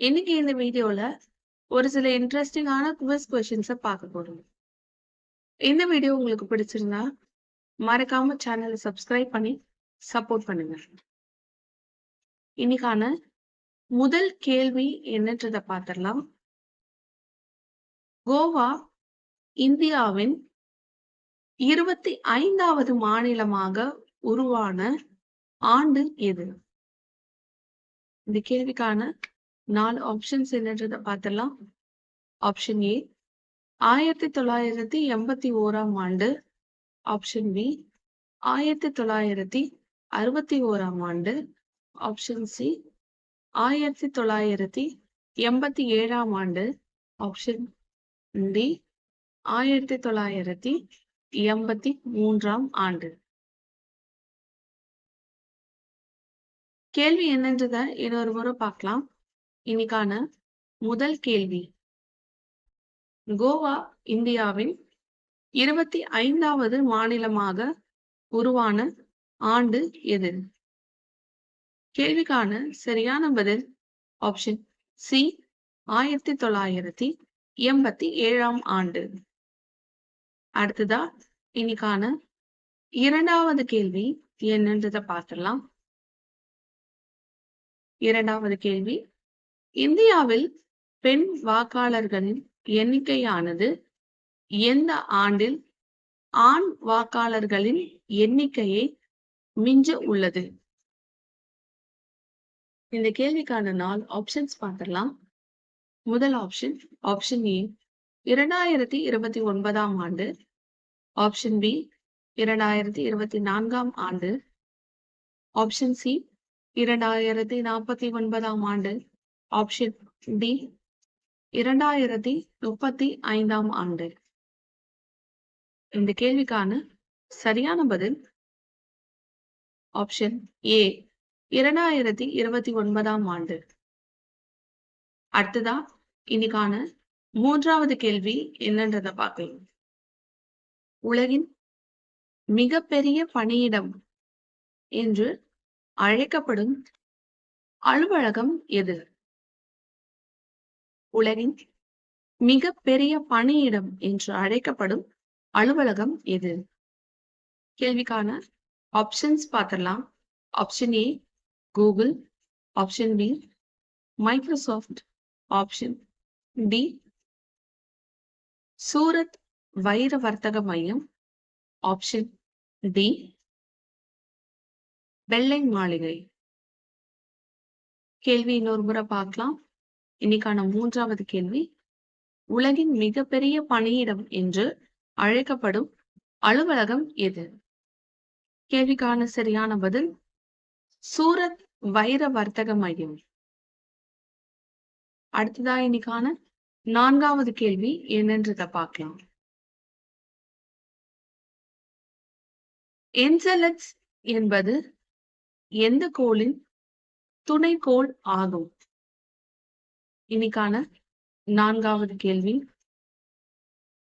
இன்னைக்கு இந்த வீடியோல ஒரு சில இன்ட்ரெஸ்டிங்கான குவிஸ் கொஷின்ஸை பார்க்க போறோம். இந்த வீடியோ உங்களுக்கு பிடிச்சிருந்தா மறக்காம சேனலை சப்ஸ்கிரைப் பண்ணி சப்போர்ட் பண்ணுங்க. இன்னைக்கான முதல் கேள்வி என்னன்றத பார்த்துடலாம். கோவா இந்தியாவின் இருபத்தி ஐந்தாவது மாநிலமாக உருவான ஆண்டு எது? இந்த கேள்விக்கான நாலு ஆப்ஷன்ஸ் என்னன்றத பார்த்துடலாம். ஆப்ஷன் ஏ ஆயிரத்தி தொள்ளாயிரத்தி எண்பத்தி ஓராம் ஆண்டு. ஆப்ஷன் பி ஆயிரத்தி தொள்ளாயிரத்தி அறுபத்தி ஓராம் ஆண்டு. ஆப்ஷன் சி ஆயிரத்தி தொள்ளாயிரத்தி எண்பத்தி ஏழாம் ஆண்டு. ஆப்ஷன் டி ஆயிரத்தி தொள்ளாயிரத்தி எண்பத்தி மூன்றாம் ஆண்டு. கேள்வி என்னன்றத இன்னொரு முறை பார்க்கலாம். இன்னைக்கான முதல் கேள்வி. கோவா இந்தியாவின் இருபத்தி ஐந்தாவது மாநிலமாக உருவான ஆண்டு எது? கேள்விக்கான சரியான பதில் ஆப்ஷன் சி ஆயிரத்தி தொள்ளாயிரத்தி எண்பத்தி ஏழாம் ஆண்டு. அடுத்ததா இன்னைக்கான இரண்டாவது கேள்வி என்னன்றத பார்த்துடலாம். இரண்டாவது கேள்வி இந்தியாவில் பெண் வாக்காளர்களின் எண்ணிக்கையானது எந்த ஆண்டில் ஆண் வாக்காளர்களின் எண்ணிக்கையை மிஞ்ச உள்ளது? இந்த கேள்விக்கான நாள் ஆப்ஷன்ஸ் பார்த்துடலாம். முதல் ஆப்ஷன் ஆப்ஷன் ஏ இரண்டாயிரத்தி இருபத்தி ஒன்பதாம் ஆண்டு. ஆப்ஷன் பி இரண்டாயிரத்தி இருபத்தி நான்காம் ஆண்டு. ஆப்ஷன் சி இரண்டாயிரத்தி நாற்பத்தி ஒன்பதாம் ஆண்டு. ஆப்ஷன் டி இரண்டாயிரத்தி முப்பத்தி ஐந்தாம் ஆண்டு. இந்த கேள்விக்கான சரியான பதில் ஆப்ஷன் ஏ இரண்டாயிரத்தி இருபத்தி ஒன்பதாம் ஆண்டு. அடுத்ததா இன்னைக்கான மூன்றாவது கேள்வி என்னன்றத பார்க்கலாம். உலகின் மிகப்பெரிய பணியிடம் என்று அழைக்கப்படும் அலுவலகம் எது? உலகின் பெரிய பணியிடம் என்று அழைக்கப்படும் அலுவலகம் எது? கேள்விக்கான ஆப்ஷன்ஸ் பார்த்துடலாம். Option A Google option B Microsoft option D Surat வைர வர்த்தக மையம். ஆப்ஷன் டி வெள்ளை மாளிகை. கேள்வி இன்னொரு முறை பார்க்கலாம். இன்னைக்கான மூன்றாவது கேள்வி உலகின் மிகப்பெரிய பணியிடம் என்று அழைக்கப்படும் அலுவலகம் எது? கேள்விக்கான சரியான பதில் சூரத் வைர வர்த்தக மையம். அடுத்ததா இன்னைக்கான நான்காவது கேள்வி என்னன்றத பார்க்கலாம். என்செலட்ஸ் என்பது எந்த கோளின் துணைக்கோள் ஆகும்? இன்னைக்கான நான்காவது கேள்வி.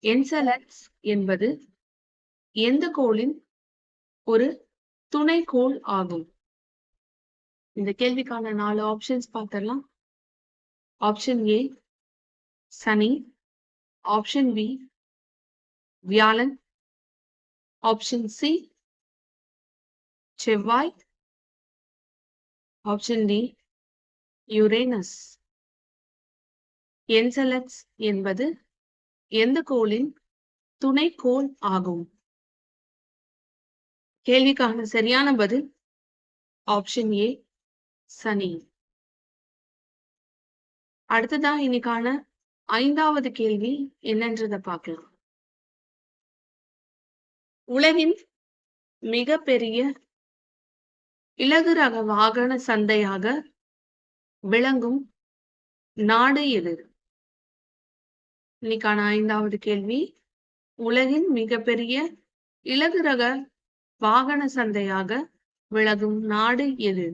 என்செலட்ஸ் என்பது எந்த கோளின் ஒரு துணைக்கோள் ஆகும்? இந்த கேள்விக்கான நாலு ஆப்ஷன்ஸ் பார்த்துடலாம். ஆப்ஷன் ஏ சனி. ஆப்ஷன் பி வியாழன். ஆப்ஷன் சி செவ்வாய். ஆப்ஷன் டி யுரேனஸ் என்செலட்ஸ் என்பது எந்த கோளின் துணைக்கோள் ஆகும்? கேள்விக்கான சரியான பதில் ஆப்ஷன் ஏ சனி. அடுத்ததா இன்னைக்கான ஐந்தாவது கேள்வி என்னன்றத பார்க்கலாம். உலகின் மிகப்பெரிய இலகு ரக வாகன சந்தையாக விளங்கும் நாடு எது? இன்னைக்கான ஐந்தாவது கேள்வி. உலகின் மிகப்பெரிய இலகு ரக வாகன சந்தையாக விலகும் நாடு எது?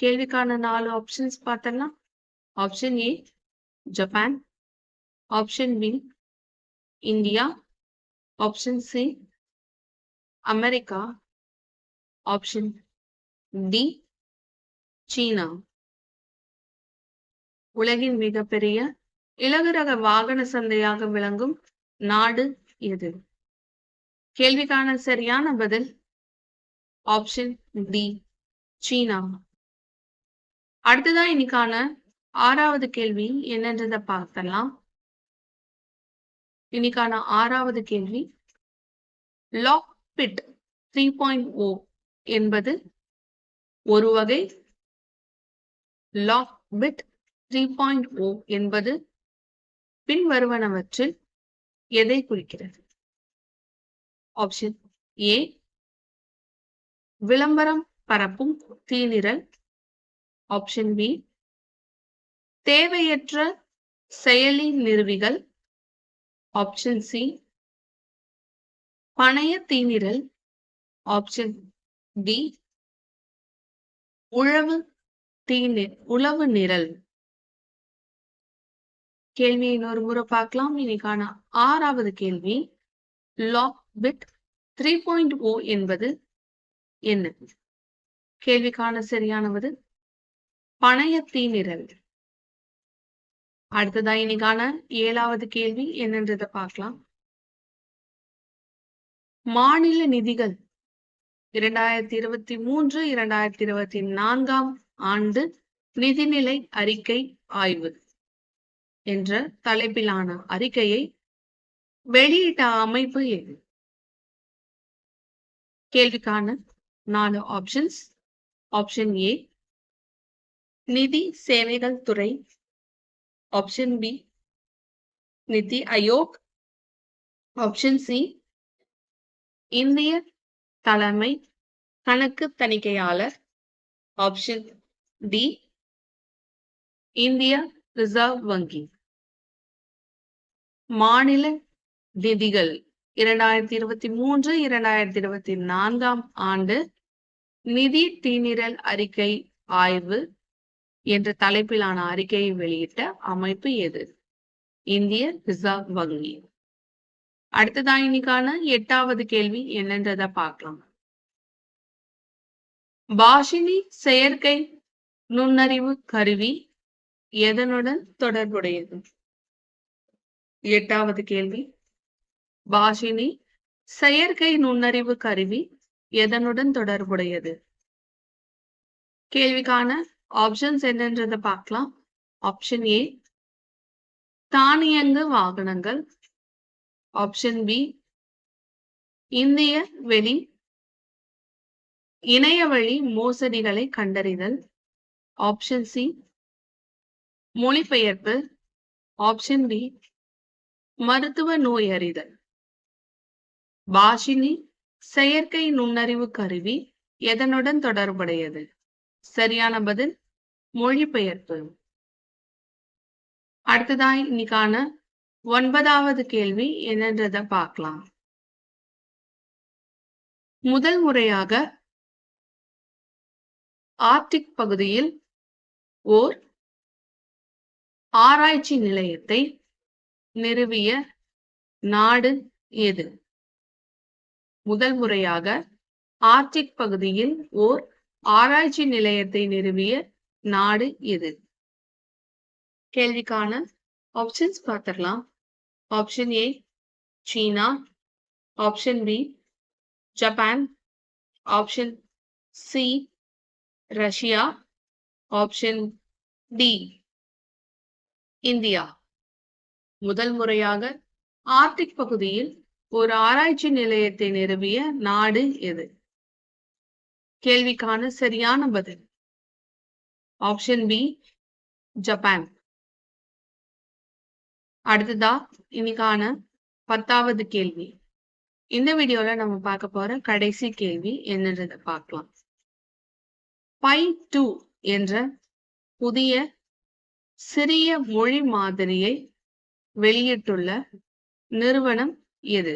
கேள்விக்கான நாலு ஆப்ஷன்ஸ் பார்த்தலாம் option A Japan option B India option C America option D சீனா உலகின் மிகப்பெரிய இலகுரக வாகன சந்தையாக விளங்கும் நாடு எது? கேள்விக்கான சரியான பதில் ஆப்ஷன் டி சீனா. அடுத்ததான் இன்னைக்கான ஆறாவது கேள்வி என்னன்றதை பார்த்தலாம் இன்னைக்கான ஆறாவது கேள்வி லாக் பிட் த்ரீ பாயிண்ட் ஓ என்பது ஒரு வகை லாக் பிட் த்ரீ பாயிண்ட் ஓ என்பது பின்வருவனவற்றில் எதை குறிக்கிறது? ஆப்ஷன் ஏ விளம்பரம் பரப்பும் தீநிரல் ஆப்ஷன் பி தேவையற்ற செயலி நிறுவிகள். ஆப்ஷன் சி பணைய தீநிரல் ஆப்ஷன் டி உழவு தீநி உழவு நிரல். கேள்வியை இன்னொரு முறை பார்க்கலாம். இன்னைக்கான ஆறாவது கேள்வி லாக் பிட் த்ரீ பாயிண்ட் ஓ என்பது என்ன? கேள்விக்கான சரியானவது பணைய தீநிரல் அடுத்ததா இன்னைக்கான ஏழாவது கேள்வி என்னன்றதை பார்க்கலாம். மாநில நிதிகள் இரண்டாயிரத்தி இருபத்தி மூன்று இரண்டாயிரத்தி இருபத்தி நான்காம் ஆண்டு நிதிநிலை அறிக்கை ஆய்வு. என்ற தலைப்பிலான அறிக்கையை வெளியிட்ட அமைப்பு எது? கேள்விக்கான நாலு ஆப்ஷன்ஸ் ஆப்ஷன் ஏ நிதி சேவைகள் துறை. ஆப்ஷன் பி நிதி அயோக் ஆப்ஷன் சி இந்திய தலைமை கணக்கு தணிக்கையாளர். ஆப்ஷன் டி இந்திய ரிசர்வ் வங்கி. மாநில நிதிகள் இரண்டாயிரத்தி இருபத்தி மூன்று இரண்டாயிரத்தி இருபத்தி நான்காம் ஆண்டு நிதி தீநிரல் அறிக்கை ஆய்வு என்ற தலைப்பிலான அறிக்கையை வெளியிட்ட அமைப்பு எது? இந்திய ரிசர்வ் வங்கி. அடுத்ததான் இன்னைக்கான எட்டாவது கேள்வி என்னன்றத பார்க்கலாம். பாஷினி செயற்கை நுண்ணறிவு கருவி எதனுடன் தொடர்புடையது? எட்டாவது கேள்வி. பாஷினி செயற்கை நுண்ணறிவு கருவி எதனுடன் தொடர்புடையது? கேள்விக்கான ஆப்ஷன்ஸ் என்னன்றதை பார்க்கலாம். ஆப்ஷன் ஏ தானியங்கு வாகனங்கள். ஆப்ஷன் பி இந்திய வெளி இணைய வழி மோசடிகளை கண்டறிதல். ஆப்ஷன் சி மொழிபெயர்ப்பு. ஆப்ஷன் டி மருத்துவ நோய் அறிதல் பாஷினி செயற்கை நுண்ணறிவு கருவி எதனுடன் தொடர்புடையது? சரியான பதில் மொழிபெயர்ப்பு. அடுத்ததாய் இன்னைக்கான ஒன்பதாவது கேள்வி என்னன்றத பார்க்கலாம். முதல் முறையாக ஆர்டிக் பகுதியில் ஓர் ஆராய்ச்சி நிலையத்தை நிறுவிய நாடு எது? முதல் முறையாக ஆர்டிக் பகுதியில் ஓர் ஆராய்ச்சி நிலையத்தை நிறுவிய நாடு எது? கேள்விக்கான ஆப்ஷன்ஸ் பார்த்துடலாம். Option A China. Option B Japan option C Russia. Option D India. முதல் முறையாக ஆர்டிக் பகுதியில் ஒரு ஆராய்ச்சி நிலையத்தை நிறுவிய நாடு எது? கேள்விக்கான சரியான பதில். Option B Japan. அடுத்ததா இன்னைக்கான பத்தாவது கேள்வி. இந்த வீடியோல நம்ம பார்க்க போற கடைசி கேள்வி என்னன்றதை பார்க்கலாம். பை டூ என்ற புதிய சிறிய மொழி மாதிரியை வெளியிட்டுள்ள நிறுவனம் எது?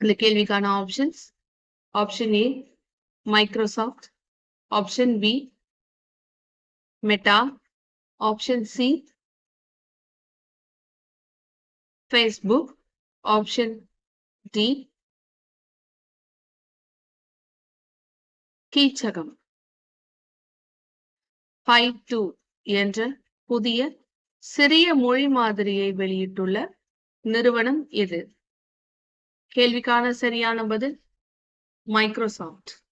இந்த கேள்விக்கான options option A Microsoft option B Meta option C Facebook option D கீச்சகம் five two என்ற புதிய சிறிய மொழி மாதிரியை வெளியிட்டுள்ள நிறுவனம் எது? கேள்விக்கான சரியான பதில் மைக்ரோசாஃப்ட்